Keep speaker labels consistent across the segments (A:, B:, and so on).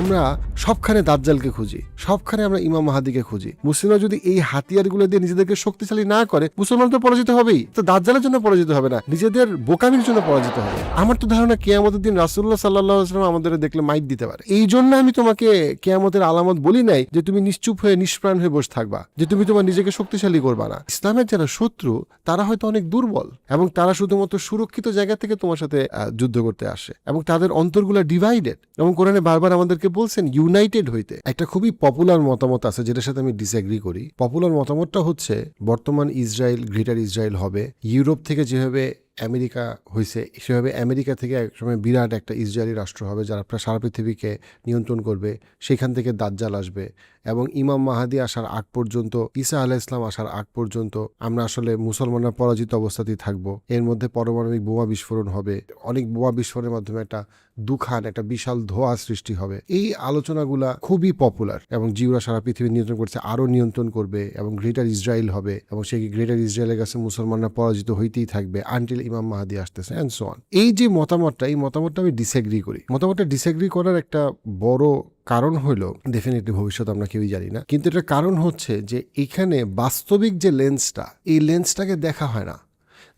A: আমরা সবখানে দাজ্জালকে খুঁজি, সবখানে আমরা ইমাম মাহাদিকে খুঁজি। মুসলিমরা যদি এই হাতিয়ারগুলো দিয়ে নিজেদেরকে শক্তিশালী না করে, মুসলমান তো পরাজিত হবেই। তো দাজ্জালের জন্য পরাজিত হবে না, নিজেদের বোকামির জন্য পরাজিত হবে। আমার তো ধারণা কেয়ামতের দিন রাসুল্লাহ সাল্লাহ আসলাম আমাদের দেখলে মাইট দিতে পারে। এই জন্য আমি তোমাকে কেয়ামতের আলামত বলি নাই যে তুমি নিশ্চুপ হয়ে, নিষ্প্রাণ হয়ে বসে থাকবা, যে তুমি তোমার নিজেকে শক্তিশালী করবা না। ইসলামের যারা শত্রু, তারা হয়তো অনেক দুর্বল এবং তারা শুধুমাত্র সুরক্ষিত জায়গা থেকে তোমার সাথে যুদ্ধ করতে আসে এবং তাদের অন্তরগুলো ডিভাইডেড এবং কোরআনে বারবার আমাদেরকে বলছেন ইউনাইটেড হইতে, একটা খুবই পপুলার মতামত আছে যেটার সাথে আমি ডিসএগ্রি করি। পপুলার মতামতটা হচ্ছে, বর্তমান ইসরায়েল গ্রেটার ইসরায়েল হবে, ইউরোপ থেকে যেভাবে আমেরিকা হয়েছে সেভাবে আমেরিকা থেকে একসময় বিরাট একটা ইসরায়েলি রাষ্ট্র হবে যারা সারা পৃথিবীকে নিয়ন্ত্রণ করবে, সেখান থেকে দাজ্জাল আসবে। এবং ইমাম মাহাদি আসার আগ পর্যন্ত, ঈসা আলাহ ইসলাম আসার আগ পর্যন্ত আমরা আসলে মুসলমানরা পরাজিত অবস্থাতেই থাকব। এর মধ্যে পারমাণবিক বোমা বিস্ফোরণ হবে। অনেক বোমা বিস্ফোরণের মাধ্যমে একটা দুখান, একটা বিশাল ধোয়া সৃষ্টি হবে। এই আলোচনাগুলা খুবই পপুলার এবং জিওরা সারা পৃথিবী নিয়ন্ত্রণ করছে, আরও নিয়ন্ত্রণ করবে এবং গ্রেটার ইসরায়েল হবে এবং সেই গ্রেটার ইসরায়েলের কাছে মুসলমানরা পরাজিত হইতেই থাকবে আনটিল ইমাম মাহাদি আসতেছে অ্যান্ড সো অন এই যে মতামতটা, এই মতামতটা আমি ডিসএগ্রি করি। মতামতটা ডিসএগ্রি করার একটা বড় কারণ হইল ডেফিনেটলি ভবিষ্যৎ আমরা কেউই জানি না, কিন্তু এটার কারণ হচ্ছে যে এখানে বাস্তবিক যে লেন্সটা এই লেন্সটাকে দেখা হয় না।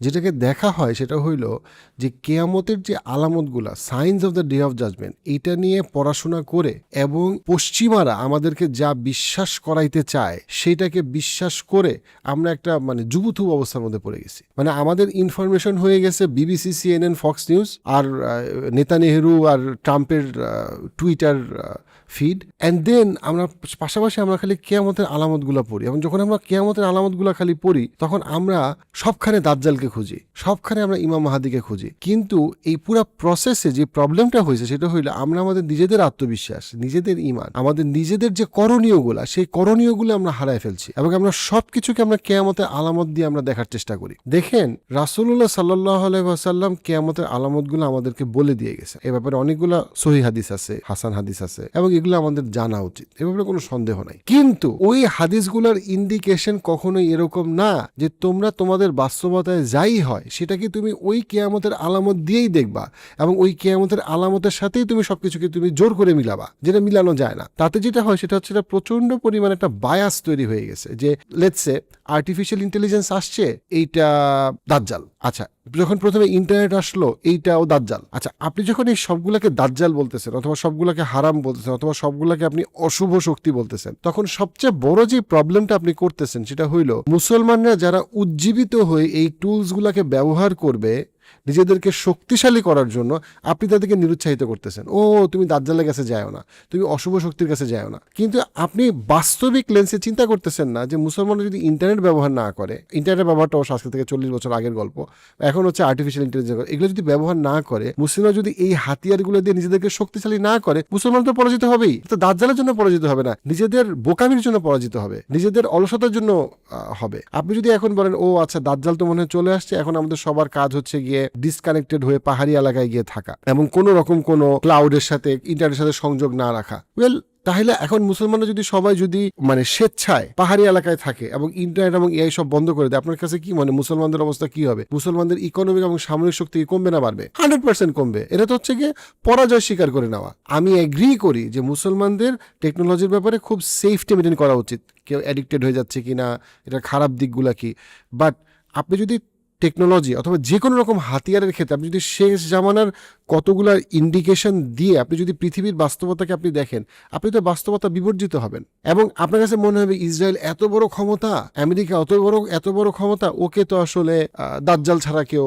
A: যেটাকে দেখা হয় সেটা হইল যে কেয়ামতের যে আলামতগুলা signs of the day of judgement এটা নিয়ে পড়াশোনা করে এবং পশ্চিমারা আমাদেরকে যা বিশ্বাস করাইতে চায় সেটাকে বিশ্বাস করে আমরা একটা মানে যুবথুব অবস্থার মধ্যে পড়ে গেছি। মানে আমাদের ইনফরমেশন হয়ে গেছে বিবিসি সিএনএন ফক্স নিউজ আর নেতা নেহেরু আর ট্রাম্পের টুইটার ফিড অ্যান্ড দেন আমরা পাশাপাশি আমরা খালি কেয়ামতের আলামতগুলো পড়ি। এবং যখন আমরা কেয়ামতের আলামতগুলো খালি পড়ি, তখন আমরা সবখানে দাজ্জালকে খুঁজি, সবখানে আমরা ইমাম মাহাদিকে খুঁজি। কিন্তু এই পুরা প্রসেসে যে প্রবলেমটা হয়েছে, সেটা হইল আমরা আমাদের নিজেদের আত্মবিশ্বাস, নিজেদের ইমান আমাদের নিজেদের যে করণীয়গুলা, সেই করণীয়গুলো আমরা হারায় ফেলছি। এবং আমরা সব কিছুকে আমরা কেয়ামতের আলামত দিয়ে আমরা দেখার চেষ্টা করি। দেখেন রাসুল্লাহ সাল্লাহ আলাইসাল্লাম কেয়ামতের আলামতগুলো আমাদেরকে বলে দিয়ে গেছে। এ ব্যাপারে অনেকগুলো সহি হাদিস আছে, হাসান হাদিস আছে। এবং এগুলো আমাদের জানা উচিত, এ ব্যাপারে কোনো সন্দেহ নাই। কিন্তু ওই হাদিসগুলোর ইন্ডিকেশন কখনোই এরকম না যে তোমরা তোমাদের বাস্তবতায় যাই হয়, সেটাকে তুমি ওই কেয়ামতের আলামত দিয়েই দেখবা এবং ওই কেয়ামতের আলামতের সাথেই তুমি সবকিছুকে তুমি জোর করে মিলাবা, যেটা মিলানো যায় না। তাতে যেটা হয় সেটা হচ্ছে এটা প্রচণ্ড পরিমাণে একটা বায়াস তৈরি হয়ে গেছে যে লেটসে আর্টিফিশিয়াল ইন্টেলিজেন্স আসছে, এইটা দাজ্জাল। আচ্ছা যখন প্রথমে ইন্টারনেট আসলো, এইটাও দাজ্জাল। আচ্ছা আপনি যখন এই সবগুলোকে দাজ্জাল বলতেছেন অথবা সবগুলোকে হারাম বলতেছেন অথবা সবগুলোকে আপনি অশুভ শক্তি বলতেছেন। তখন সবচেয়ে বড় যে প্রবলেমটা আপনি করতেছেন সেটা হইল, মুসলমানরা যারা উজ্জীবিত হয়ে এই টুলসগুলাকে ব্যবহার করবে নিজেদেরকে শক্তিশালী করার জন্য আপনি তাদেরকে নিরুৎসাহিত করতেছেন। ও, তুমি দাজ্জালের কাছে যাও না, তুমি অশুভ শক্তির কাছে যাও না। কিন্তু আপনি বাস্তবিক লেন্সে চিন্তা করতেছেন না যে মুসলমানরা যদি ইন্টারনেট ব্যবহার না করে ইন্টারনেট ব্যবহারটা অবশ্য আজকে থেকে চল্লিশ বছর আগের গল্প, এখন হচ্ছে আর্টিফিশিয়াল ইন্টেলিজেন্স এগুলো যদি ব্যবহার না করে, মুসলিমরা যদি এই হাতিয়ারগুলো দিয়ে নিজেদেরকে শক্তিশালী না করে মুসলমান তো পরাজিত হবেই। তো দাজ্জালের জন্য পরাজিত হবে না, নিজেদের বোকামির জন্য পরাজিত হবে, নিজেদের অলসতার জন্য হবে। আপনি যদি এখন বলেন, ও আচ্ছা দাজ্জাল তো মনে হয় চলে আসছে, এখন আমাদের সবার কাজ হচ্ছে গিয়ে ডিসকানেক্টেড হয়ে পাহাড়ি এলাকায় গিয়ে থাকা এবং কোনো রকম কোনো ক্লাউডের সাথে ইন্টারনেটের সাথে সংযোগ না রাখা। ওয়েল তাহলে এখন মুসলমানরা যদি সবাই যদি মানে স্বেচ্ছায় পাহাড়ি এলাকায় থাকে এবং ইন্টারনেট এবং এআই সব বন্ধ করে দেয়, আপনার কাছে কি মানে মুসলমানদের অবস্থা কি হবে? মুসলমানদের ইকোনমিক এবং সামরিক শক্তি কমবে না বাড়বে? হান্ড্রেড পার্সেন্ট কমবে। এটা তো হচ্ছে গিয়ে পরাজয় স্বীকার করে নেওয়া। আমি এগ্রি করি যে মুসলমানদের টেকনোলজির ব্যাপারে খুব সেফটি মেনটেন করা উচিত। কেউ অ্যাডিক্টেড হয়ে যাচ্ছে কিনা, এটার খারাপ দিকগুলা কি? বাট আপনি যদি টেকনোলজি অথবা যে কোনো রকম হাতিয়ারের ক্ষেত্রে, আপনি যদি শেষ জামানার কতগুলা ইন্ডিকেশন দিয়ে আপনি যদি পৃথিবীর বাস্তবতাকে আপনি দেখেন, আপনি তো বাস্তবতা বিবর্জিত হবেন। এবং আপনার কাছে মনে হবে, ইসরায়েল এত বড় ক্ষমতা, আমেরিকা অত বড়, এত বড় ক্ষমতা, ওকে তো আসলে দাজ্জাল ছাড়া কেউ,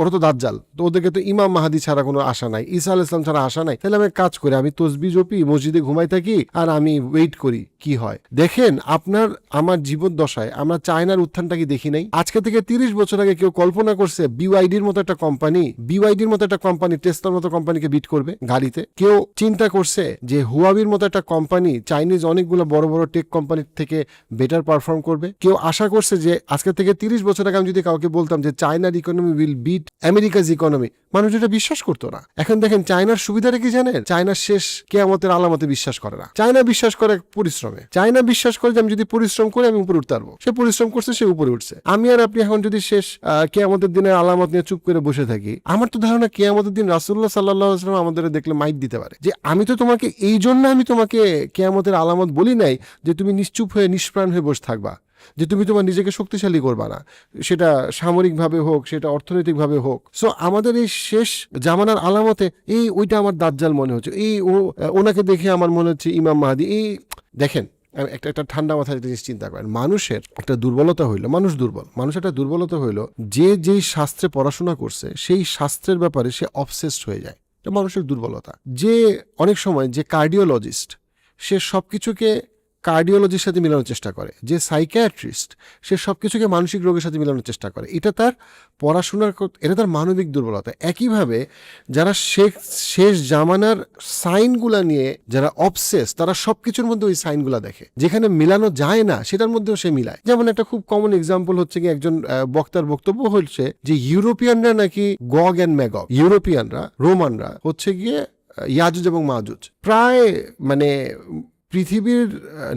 A: ওরা তো দাজ্জাল, তো ওদেরকে তো ইমাম মাহাদি ছাড়া কোনো আশা নাই, ঈসা আল ইসলাম ছাড়া আশা নাই। তাহলে আমি কাজ করি, আমি তসবি জপি, মসজিদে ঘুমাই থাকি আর আমি ওয়েট করি, কি হয়? দেখেন, আপনার, আমার জীবন দশায় আমরা চায়নার উত্থানটা কি দেখি নাই? আজকে থেকে তিরিশ বছর আগে কেউ কল্পনা করছে বিওয়াইডির মতো একটা কোম্পানি বিওয়াইডির মতো একটা কোম্পানি টেস্টার মতো কোম্পানিকে বিট করবে গাড়িতে। কেউ চিন্তা করছে যে হুয়াবির মতো একটা কোম্পানি চাইনিজ অনেকগুলো বড় বড় টেক কোম্পানির থেকে বেটার পারফর্ম করবে। কেউ আশা করছে যে আজকে থেকে তিরিশ বছর আগে আমি যদি কাউকে বলতাম যে চায়নার economy will beat America's economy মানুষ এটা বিশ্বাস করতো না। এখন দেখেন চায়নার সুবিধাটা কি জানেন? চায়নার শেষ কে কেয়ামতের আলামতে বিশ্বাস করে না। চায়না বিশ্বাস করে পরিশ্রমে। চায়না বিশ্বাস করে যে আমি যদি পরিশ্রম করে, আমি উপরে উঠতে পারব। সে পরিশ্রম করছে, সে উপরে উঠছে। আমি আর আপনি এখন যদি শেষ কেয়ামতের দিনের আলামত নিয়ে চুপ করে বসে থাকি। আমার তো ধারণা কেয়ামতের দিন রাসুল্লাহ সাল্লাহ আসলাম আমাদের দেখলে মাইক দিতে পারে। যে আমি তো তোমাকে এই জন্য আমি তোমাকে কেয়ামতের আলামত বলি নাই যে তুমি নিশ্চুপ হয়ে, নিষ্প্রাণ হয়ে বসে থাকবা। যে তুমি তোমার নিজেকে শক্তিশালী করবা না। সেটা সামরিকভাবে হোক, সেটা অর্থনৈতিকভাবে হোক। সো আমাদের এই শেষ জামানার আলামতে এই, ওইটা আমার দাজ্জাল মনে হচ্ছে। এই ও, ওনাকে দেখে আমার মনে হচ্ছে ইমাম মাহাদি। এই, দেখেন একটা একটা ঠান্ডা মাথায় একটা জিনিস চিন্তা করেন। মানুষের একটা দুর্বলতা হইল, মানুষ দুর্বল। মানুষের একটা দুর্বলতা হইল, যে, যেই শাস্ত্রে পড়াশোনা করছে, সেই শাস্ত্রের ব্যাপারে সে অবসেসড হয়ে যায়। এটা মানুষের দুর্বলতা। যে, অনেক সময় যে কার্ডিওলজিস্ট সে সব কিছুকে কার্ডিওলজির সাথে মিলানোর চেষ্টা করে, যে সাইকিয়াট্রিস্ট সে সব কিছুকে মানসিক রোগের সাথে মিলানোর চেষ্টা করে। এটা তার পড়াশোনার এটা তার মানবিক দুর্বলতা। একইভাবে যারা শেখ, শেষ জামানার সাইনগুলা নিয়ে যারা অবসেস তারা সব কিছুর মধ্যে ওই সাইনগুলা দেখে। যেখানে মিলানো যায় না, সেটার মধ্যেও সে মিলায়। যেমন একটা খুব কমন এক্সাম্পল হচ্ছে কি একজন বক্তার বক্তব্য হচ্ছে যে ইউরোপিয়ানরা নাকি গগ অ্যান্ড ম্যাগগ, ইউরোপিয়ানরা, রোমানরা হচ্ছে গিয়ে ইয়াজুজ এবং মাজুজ। প্রায় মানে পৃথিবীর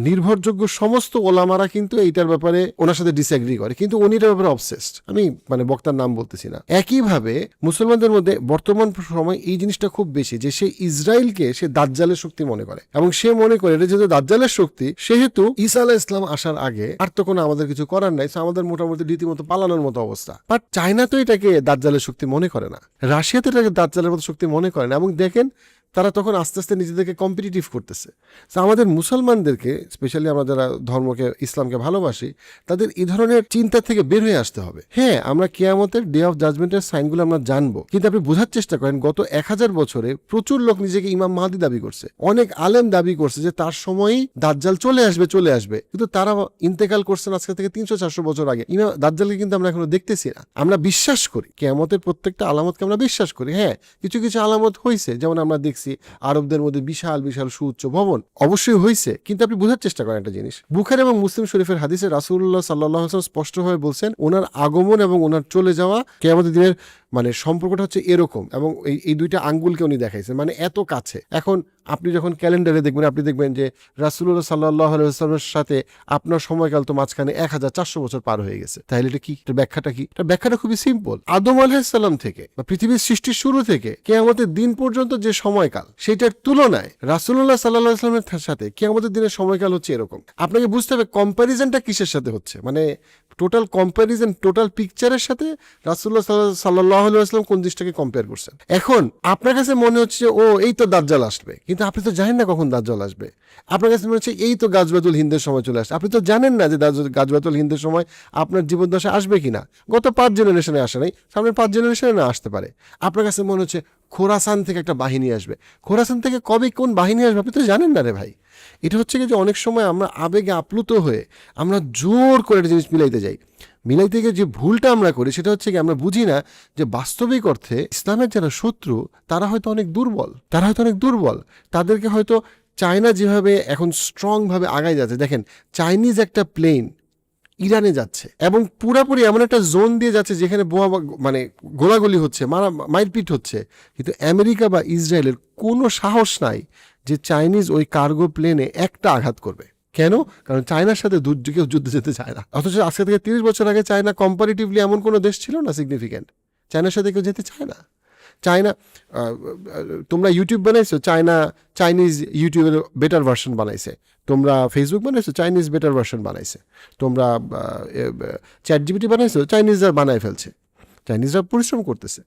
A: নির্ভরযোগ্য সমস্ত ওলামারা কিন্তু এইটার ব্যাপারে ওনার সাথে ডিসএগ্রি করে। কিন্তু উনি এটার ব্যাপারে অবসেসড আমি মানে বক্তার নাম বলতেছি না। একইভাবে মুসলমানদের মধ্যে বর্তমান সময় এই জিনিসটা খুব বেশি, যে সে ইসরায়েলকে সে দাজ্জালের শক্তি মনে করে। এবং সে মনে করে, এটা যেহেতু দাজ্জালের শক্তি, সেহেতু ঈসা আলাহ ইসলাম আসার আগে আর তো কোনো আমাদের কিছু করার নাই আমাদের মোটামুটি রীতিমতো পালানোর মতো অবস্থা। বাট চায়না তো এটাকে দাজ্জালের শক্তি মনে করে না। রাশিয়াতে এটাকে দাজ্জালের মতো শক্তি মনে করে না। এবং দেখেন তারা তখন আস্তে আস্তে নিজেদেরকে কম্পিটিটিভ করতেছে। তো আমাদের মুসলমানদেরকে স্পেশালি আমরা যারা ধর্মকে, ইসলামকে ভালোবাসি, তাদের এই ধরনের চিন্তা থেকে বের হয়ে আসতে হবে। হ্যাঁ আমরা কেয়ামতের ডে অফ জাজমেন্টের সাইনগুলো আমরা জানব, কিন্তু আপনি বোঝার চেষ্টা করেন, গত এক হাজার বছরে প্রচুর লোক নিজেকে ইমাম মাহাদি দাবি করছে। অনেক আলেম দাবি করছে যে তার সময়ই দাজ্জাল চলে আসবে চলে আসবে। কিন্তু তারা ইন্তেকাল করছেন আজকে থেকে তিনশো চারশো বছর আগে। ইমাম দাজ্জালকে কিন্তু আমরা এখনও দেখতেছি না। আমরা বিশ্বাস করি, কেয়ামতের প্রত্যেকটা আলামতকে আমরা বিশ্বাস করি। হ্যাঁ কিছু কিছু আলামত হয়েছে যেমন আমরা দেখছি আরবদের মধ্যে বিশাল বিশাল সুউচ্চ ভবন। অবশ্যই হয়েছে কিন্তু আপনি বোঝার চেষ্টা করেন একটা জিনিস। বুখার এবং মুসলিম শরীফের হাদিসে রাসুল্লাহ সাল্লাহ স্পষ্টভাবে বলছেন, ওনার আগমন এবং ওনার চলে যাওয়া কেয়ামতের দিনের মানে সম্পর্কটা হচ্ছে এরকম। এবং এই দুইটা আঙ্গুলকে উনি দেখাইছেন মানে এত কাছে। এখন আপনি যখন ক্যালেন্ডারে দেখবেন, আপনি দেখবেন যে রাসুল্লাহ সাল্লাহ আলাইসলামের সাথে আপনার সময়কাল তো মাঝখানে এক হাজার চারশো বছর পার হয়ে গেছে। তাহলে এটা কি? ব্যাখ্যাটা কি? এটা ব্যাখ্যাটা খুবই সিম্পল আদম আলাহিসাল্লাম থেকে বা পৃথিবীর সৃষ্টির শুরু থেকে কে আমাদের দিন পর্যন্ত যে সময়কাল, সেটার তুলনায় রাসুল্লাহ সাল্লাহ আসলামের সাথে কে আমাদের দিনের সময়কাল হচ্ছে এরকম। আপনাকে বুঝতে হবে কম্প্যারিজনটা কিসের সাথে হচ্ছে? মানে টোটাল কম্প্যারিজন টোটাল পিকচারের সাথে রাসুল্লাহ সাল্লাহ আসলাম কোন জিনিসটাকে কম্পেয়ার করছেন? এখন আপনার কাছে মনে হচ্ছে ও, এই তো দাজ্জাল আসবে। কিন্তু আপনি তো জানেন না কখন দাজ্জাল আসবে। আপনার কাছে মনে হচ্ছে এই তো গাজবাতুল হিন্দের সময় চলে আসছে। আপনি তো জানেন না যে গাজবাতুল হিন্দের সময় আপনার জীবদ্দশা আসবে কিনা। গত পাঁচ জেনারেশনে আসে নাই সামনে পাঁচ জেনারেশনে না আসতে পারে। আপনার কাছে মনে হচ্ছে খোরাসান থেকে একটা বাহিনী আসবে। খোরাসান থেকে কবে কোন বাহিনী আসবে আপনি তো জানেন না রে ভাই। এটা হচ্ছে কি যে অনেক সময় আমরা আবেগে আপ্লুত হয়ে আমরা জোর করে একটা জিনিস মিলাইতে যাই। মিলাইতে গিয়ে যে ভুলটা আমরা করি, সেটা হচ্ছে কি আমরা বুঝি না যে বাস্তবিক অর্থে ইসলামের যারা শত্রু, তারা হয়তো অনেক দুর্বল। তারা হয়তো অনেক দুর্বল। তাদেরকে হয়তো চায়না যেভাবে এখন স্ট্রংভাবে আগায় যাচ্ছে, দেখেন চাইনিজ একটা প্লেন ইরানে যাচ্ছে এবং পুরাপুরি এমন একটা জোন দিয়ে যাচ্ছে যেখানে বোমা বা- মানে গোলাগুলি হচ্ছে, মারা, মারপিট হচ্ছে। কিন্তু আমেরিকা বা ইসরায়েলের কোনো সাহস নাই যে চাইনিজ ওই কার্গো প্লেনে একটা আঘাত করবে। কেন? কারণ চায়নার সাথে কেউ যুদ্ধে যেতে চায় না। অথচ আজকে থেকে তিরিশ বছর আগে চায়না কম্পারিটিভলি এমন কোনো দেশ ছিল না সিগনিফিক্যান্ট চায়নার সাথে কেউ যেতে চায় না। চায়না তোমরা ইউটিউব বানাইছো, চায়না চাইনিজ ইউটিউবের বেটার ভার্সন বানাইছে। তোমরা ফেসবুক বানাইছো চাইনিজ বেটার ভার্সন বানাইছে। তোমরা চ্যাট জিবিটি বানাইছো চাইনিজরা বানায় ফেলছে। চাইনিজরা পরিশ্রম করতেছে।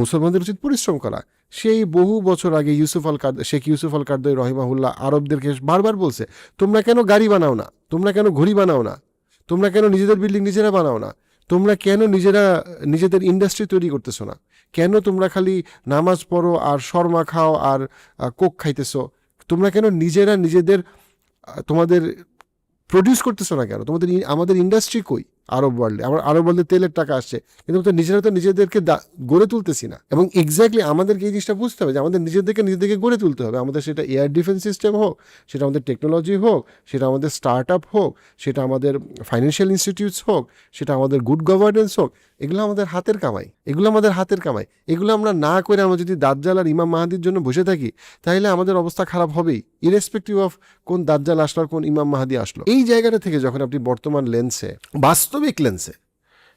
A: মুসলমানদের উচিত পরিশ্রম করা। সেই বহু বছর আগে ইউসুফ আল কাদ শেখ ইউসুফ আল কাদই রহিমাহুল্লাহ আরবদেরকে বারবার বলছে, তোমরা কেন গাড়ি বানাও না? তোমরা কেন ঘড়ি বানাও না? তোমরা কেন নিজেদের বিল্ডিং নিজেরা বানাও না? তোমরা কেন নিজেরা, নিজেদের ইন্ডাস্ট্রি তৈরি করতেছো না? কেন তোমরা খালি নামাজ পড়ো আর শর্মা খাও আর কোক খাইতেছো? তোমরা কেন নিজেরা নিজেদের তোমাদের প্রডিউস করতেছো না কেন? তোমাদের আমাদের ইন্ডাস্ট্রি কই? আরব ওয়ার্ল্ডে আমার আরব ওয়ার্ল্ডে তেলের টাকা আসছে। কিন্তু তো নিজেরা তো নিজেদেরকে গড়ে তুলতেছি না। এবং এক্স্যাক্টলি আমাদেরকে এই জিনিসটা বুঝতে হবে যে আমাদের নিজেদেরকে নিজেদেরকে গড়ে তুলতে হবে। আমাদের সেটা এয়ার ডিফেন্স সিস্টেম হোক, সেটা আমাদের টেকনোলজি হোক, সেটা আমাদের স্টার্ট আপ হোক, সেটা আমাদের ফাইন্যান্সিয়াল ইনস্টিটিউটস হোক, সেটা আমাদের গুড গভর্নেন্স হোক এগুলো আমাদের হাতের কামাই, এগুলো আমাদের হাতের কামাই। এগুলো আমরা না করে আমরা যদি দাজ্জাল আর ইমাম মাহাদির জন্য বসে থাকি, তাহলে আমাদের অবস্থা খারাপ হবেই ইরেসপেক্টিভ অফ কোন দাজ্জাল আসলো আর কোন ইমাম মাহাদি আসলো। এই জায়গাটা থেকে যখন আপনি বর্তমান লেন্সে বাস্তবিক লেন্সে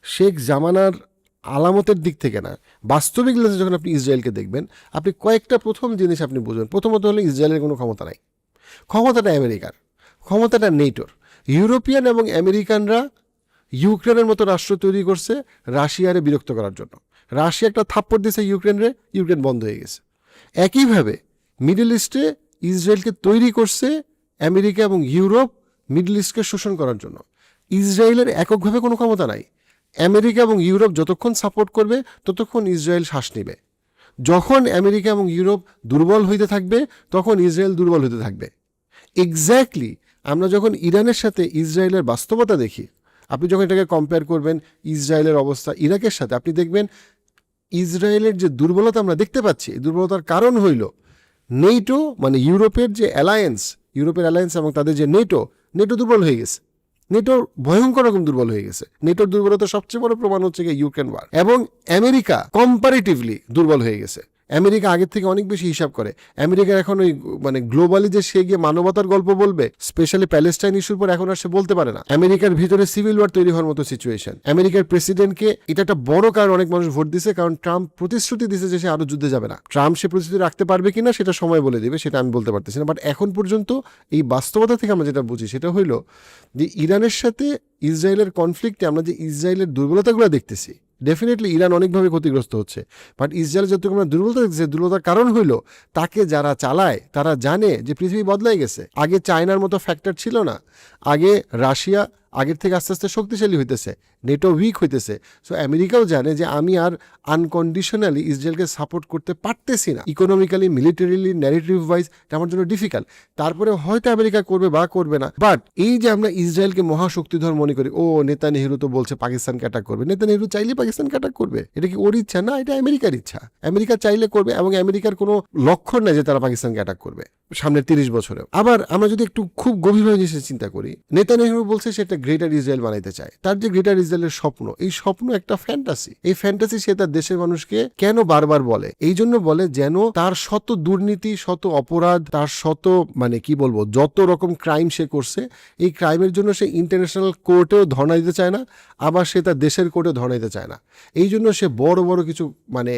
A: শেখ জামানার আলামতের দিক থেকে না, বাস্তবিক লেন্সে যখন আপনি ইসরায়েলকে দেখবেন, আপনি কয়েকটা প্রথম জিনিস আপনি বুঝবেন। প্রথমত হলো ইসরায়েলের কোনো ক্ষমতা নাই। ক্ষমতাটা আমেরিকার, ক্ষমতাটা নেটোর। ইউরোপিয়ান এবং আমেরিকানরা ইউক্রেনের মতো রাষ্ট্র তৈরি করছে রাশিয়ারে বিরক্ত করার জন্য। রাশিয়া একটা থাপ্পড় দিয়েছে ইউক্রেনরে, ইউক্রেন বন্ধ হয়ে গেছে। একইভাবে মিডল ইস্টে ইসরায়েলকে তৈরি করছে আমেরিকা এবং ইউরোপ মিডল ইস্টকে শোষণ করার জন্য। ইসরায়েলের এককভাবে কোনো ক্ষমতা নাই। আমেরিকা এবং ইউরোপ যতক্ষণ সাপোর্ট করবে, ততক্ষণ ইসরায়েল শ্বাস নেবে। যখন আমেরিকা এবং ইউরোপ দুর্বল হইতে থাকবে, তখন ইসরায়েল দুর্বল হতে থাকবে। এক্স্যাক্টলি আমরা যখন ইরানের সাথে ইসরায়েলের বাস্তবতা দেখি আপনি যখন এটাকে কম্পেয়ার করবেন, ইসরায়েলের অবস্থা, ইরাকের সাথে, আপনি দেখবেন ইসরায়েলের যে দুর্বলতা আমরা দেখতে পাচ্ছি দুর্বলতার কারণ হইল নেটো মানে ইউরোপের যে অ্যালায়েন্স ইউরোপের অ্যালায়েন্স এবং তাদের যে নেটো নেটো দুর্বল হয়ে গেছে। নেটোর ভয়ঙ্কর রকম দুর্বল হয়ে গেছে। নেটোর দুর্বলতা সবচেয়ে বড় প্রমাণ হচ্ছে গিয়ে ইউক্রেন ওয়ার এবং আমেরিকা কম্পারেটিভলি দুর্বল হয়ে গেছে। আমেরিকা আগের থেকে অনেক বেশি হিসাব করে। আমেরিকার এখন ওই মানে গ্লোবালি যে সে গিয়ে মানবতার গল্প বলবে স্পেশালি প্যালেস্টাইন ইস্যুর পর এখন আর সে বলতে পারে না। আমেরিকার ভিতরে সিভিল ওয়ার তৈরি হওয়ার মতো সিচুয়েশন আমেরিকার প্রেসিডেন্টকে এটা একটা বড় কারণ অনেক মানুষ ভোট দিছে, কারণ ট্রাম্প প্রতিশ্রুতি দিছে যে সে আরও যুদ্ধে যাবে না। ট্রাম্প সে প্রতিশ্রুতি রাখতে পারবে কিনা সেটা সময় বলে দেবে, সেটা আমি বলতে পারতেছি না। বাট এখন পর্যন্ত এই বাস্তবতা থেকে আমরা যেটা বুঝি সেটা হইল যে ইরানের সাথে ইসরায়েলের কনফ্লিক্টে আমরা যে ইসরায়েলের দুর্বলতাগুলো দেখতেছি ডেফিনেটলি ইরান অনেকভাবে ক্ষতিগ্রস্ত হচ্ছে। বাট ইসরায়েল যত আমরা দুর্বলতা দেখছি দুর্বলতার কারণ হইল তাকে যারা চালায়, তারা জানে যে পৃথিবী বদলাই গেছে। আগে চায়নার মতো ফ্যাক্টর ছিল না। আগে রাশিয়া আগের থেকে আস্তে আস্তে শক্তিশালী হইতেছে। নেটো উইক হইতেছে। সো আমেরিকাও জানে যে আমি আর আনকন্ডিশনালি ইসরায়েলকে সাপোর্ট করতে পারতেছি না। ইকোনমিক্যালি মিলিটারিলি ন্যারেটিভ ওয়াইজ এটা আমার জন্য ডিফিকাল্ট তারপরে হয়তো আমেরিকা করবে বা করবে না। বাট এই যে আমরা ইসরায়েলকে মহাশক্তিধর মনে করি, ও নেতা নেহরু তো বলছে পাকিস্তানকে অ্যাটাক করবে। নেতা নেহরু চাইলে পাকিস্তানকে অ্যাটাক করবে। এটা কি ওর ইচ্ছা? না, এটা আমেরিকার ইচ্ছা। আমেরিকা চাইলে করবে এবং আমেরিকার কোনো লক্ষণ নেই যে তারা পাকিস্তানকে অ্যাটাক করবে সামনের তিরিশ বছরেও। আবার আমরা যদি একটু খুব গভীরভাবে জিনিস চিন্তা করি নেতা নেহরু বলছে সে একটা গ্রেটার ইসরায়েল বানাইতে চায়। তার যে গ্রেটার ইসরায়েলের স্বপ্ন, এই স্বপ্ন একটা ফ্যান্টাসি এই ফ্যান্টাসি সে তার দেশের মানুষকে কেন বারবার বলে? এই জন্য বলে যেন তার শত দুর্নীতি, শত অপরাধ, তার শত মানে কি বলব, যত রকম ক্রাইম সে করছে, এই ক্রাইমের জন্য সে ইন্টারন্যাশনাল কোর্টেও ধর্ণা দিতে চায় না, আবার সে তার দেশের কোর্টে ধর্ণা দিতে চায় না। এই জন্য সে বড় বড় কিছু মানে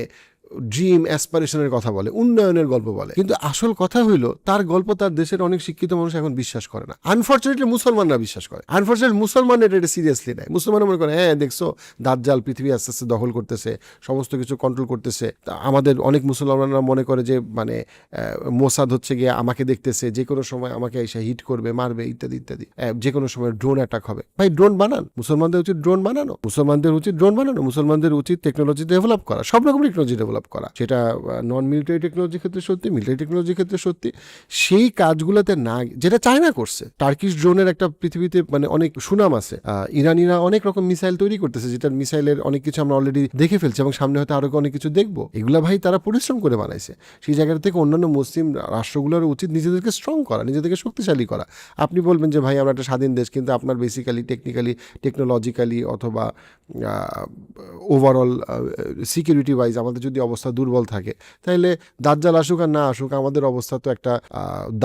A: ড্রিম অ্যাসপারেশনের কথা বলে, উন্নয়নের গল্প বলে। কিন্তু আসল কথা হইল, তার গল্প তার দেশের অনেক শিক্ষিত মানুষ এখন বিশ্বাস করে না। আনফর্চুনেটলি মুসলমানরা বিশ্বাস করে। আনফর্চুনেটলি মুসলমান এটা সিরিয়াসলি নেয়। মুসলমান মনে করে হ্যাঁ দেখছ, দাজ্জাল পৃথিবী আস্তে আস্তে দখল করতেছে, সমস্ত কিছু কন্ট্রোল করতেছে। আমাদের অনেক মুসলমানরা মনে করে যে মানে মোসাদ হচ্ছে গিয়ে আমাকে দেখতেছে, যে কোনো সময় আমাকে এসে হিট করবে, মারবে, ইত্যাদি ইত্যাদি। যে কোনো সময় ড্রোন অ্যাটাক হবে। ভাই ড্রোন বানান। মুসলমানদের উচিত ড্রোন বানানো। মুসলমানদের উচিত ড্রোন বানানো। মুসলমানদের উচিত টেকনোলজি ডেভেলপ করা। সব রকম টেকনোলজি ডেভেলপ করা। সেটা নন মিলিটারি টেকনোলজির ক্ষেত্রে সত্যি মিলিটারি টেকনোলজির ক্ষেত্রে সত্যি, সেই কাজগুলোতে না, যেটা চায়না করছে টার্কিশ ড্রোনের একটা পৃথিবীতে মানে অনেক সুনাম আছে। ইরানিরা অনেক রকম মিসাইল তৈরি করতেছে যেটা মিসাইলের অনেক কিছু আমরা অলরেডি দেখে ফেলছি এবং সামনে হয়তো আরও অনেক কিছু দেখব। এগুলা ভাই তারা পরিশ্রম করে বানাইছে। সেই জায়গা থেকে অন্যান্য মুসলিম রাষ্ট্রগুলোর উচিত নিজেদেরকে স্ট্রং করা, নিজেদেরকে শক্তিশালী করা। আপনি বলবেন যে, ভাই, আমরা একটা স্বাধীন দেশ, কিন্তু আপনার বেসিক্যালি টেকনিক্যালি টেকনোলজিক্যালি অথবা ওভারঅল সিকিউরিটি ওয়াইজ আমাদের যদি অবস্থা দুর্বল থাকে। তাহলে দাজ্জাল আসুক আর না আসুক, আমাদের অবস্থা তো একটা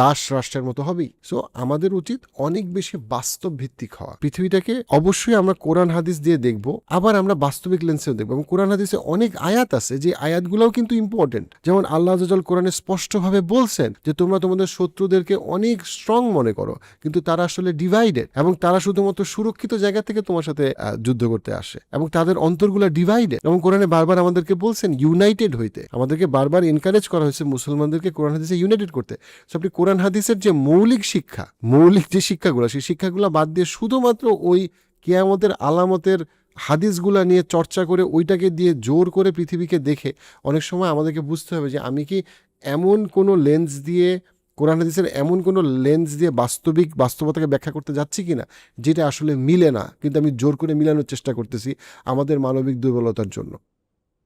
A: দাস রাষ্ট্রের মতো হবেই। সো আমাদের উচিত অনেক বেশি বাস্তব ভিত্তিক হওয়া। পৃথিবীটাকে অবশ্যই আমরা কোরআন হাদিস দিয়ে দেখব, আবার আমরা বাস্তবিক লেন্সেও দেখব। এবং কোরআন হাদিসে অনেক আয়াত আছে, যে আয়াতগুলোও কিন্তু ইম্পর্টেন্ট যেমন আল্লাহ আজাল কোরআনে স্পষ্টভাবে বলছেন যে, তোমরা তোমাদের শত্রুদেরকে অনেক স্ট্রং মনে করো, কিন্তু তারা আসলে ডিভাইডেড এবং তারা শুধুমাত্র সুরক্ষিত জায়গা থেকে তোমার সাথে যুদ্ধ করতে আসে এবং তাদের অন্তরগুলো ডিভাইডেড এবং কোরআনে বারবার আমাদেরকে বলছেন ইউনাইটেড হইতে। আমাদেরকে বারবার এনকারেজ করা হয়েছে মুসলমানদেরকে কোরআন হাদিসে ইউনাইটেড করতে। So, আপনি কোরআন হাদিসের যে মৌলিক শিক্ষা, মৌলিক যে শিক্ষাগুলো, সেই শিক্ষাগুলো বাদ দিয়ে শুধুমাত্র ওই কেয়ামতের আলামতের হাদিসগুলা নিয়ে চর্চা করে ওইটাকে দিয়ে জোর করে পৃথিবীকে দেখে অনেক সময় আমাদেরকে বুঝতে হবে যে আমি কি এমন কোনো লেন্স দিয়ে, কোরআন হাদিসের এমন কোনো লেন্স দিয়ে বাস্তবিক বাস্তবতাকে ব্যাখ্যা করতে যাচ্ছি কিনা, যেটা আসলে মিলে না, কিন্তু আমি জোর করে মিলানোর চেষ্টা করতেছি আমাদের মানবিক দুর্বলতার জন্য।